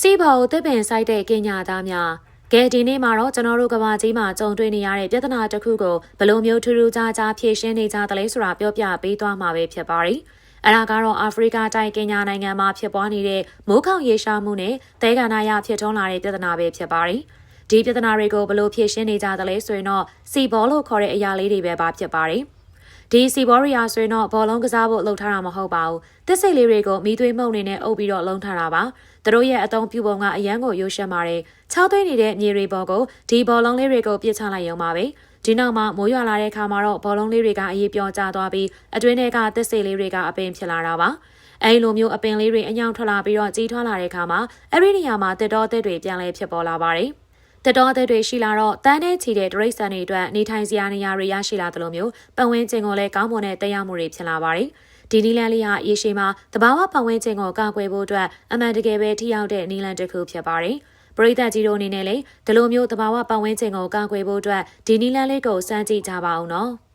စီဘော်တစ်ပင်ဆိုင်တဲ့ကင်ညာသားများကဲဒီနေ့မှာတော့ကျွန်တော်တို့ကဘာကြီးမှာကြုံတွေ့နေရတဲ့ပြဿနာတစ်ခုကိုဘယ်လိုမျိုးထူးထူးခြားခြားဖြေရှင်းနေကြသလဲဆိုတာပြောပြပေးသွားမှာပဲဖြစ်ပါတယ်။အဲဒါကတော့အာဖရိကတိုက်ကင်ညာနိုင်ငံမှာဖြစ်ပွားနေတဲ့မိုးခေါင်ရေရှားမှုနဲ့သဲကန္နာရဖြစ်ထွန်းလာတဲ့ပြဿနာပဲဖြစ်ပါတယ်။ဒီပြဿနာတွေကိုဘယ်လိုဖြေရှင်းနေကြသလဲဆိုရင်တော့စီဘောလို့ခေါ်တဲ့အရာလေးတွေပဲပါဖြစ်ပါတယ်။ ဒီစီဘောရီယာဆိုရင်တော့ဘောလုံးကစားဖို့လှုပ်ထားတာမဟုတ်ပါဘူးတစ်စိတ်လေးတွေကိုမီးသွေးမှုန့်နေနဲ့အုပ်ပြီးတော့လုံထားတာပါသူတို့ရဲ့အတုံးပြုပုံကအရန်ကိုရိုးရှက်ပါတယ်ချောက်သွင်းနေတဲ့မြေတွေပေါ်ကိုဒီဘောလုံးလေးတွေကိုပြစ်ချလိုက်ရုံပါပဲဒီနောက်မှာမိုးရွာလာတဲ့အခါမှာတော့ဘောလုံးလေးတွေကအရေးပြောကျသွားပြီးအတွင်းထဲကတစ်စိတ်လေးတွေကအပင်ဖြစ်လာတာပါအဲဒီလိုမျိုးအပင်လေးတွေအညောင်ထွက်လာပြီးတော့ကြီးထွားလာတဲ့အခါမှာအဲ့ဒီနေရာမှာတစ်တော်အသစ်တွေပြန်လဲဖြစ်ပေါ်လာပါတယ် တတော်အသက်တွေရှိလာတော့တန်းတဲ့ချီတဲ့ဒရိတ်ဆန်တွေအတွက်နေထိုင်စရာနေရာတွေရရှိလာသလိုမျိုးပတ်ဝန်းကျင်ကိုလည်းကောင်းမွန်တဲ့တရားမှုတွေဖြစ်လာပါတယ်။ဒီနီလန်လေးဟာရေရှည်မှာတဘာဝပတ်ဝန်းကျင်ကိုကာကွယ်ဖို့အတွက်အမှန်တကယ်ပဲထိရောက်တဲ့နီလန်တစ်ခုဖြစ်ပါတယ်။ပရိသတ်ကြီးတို့အနေနဲ့လည်းဒီလိုမျိုးတဘာဝပတ်ဝန်းကျင်ကိုကာကွယ်ဖို့အတွက်ဒီနီလန်လေးကိုစမ်းကြည့်ကြပါဦးနော်။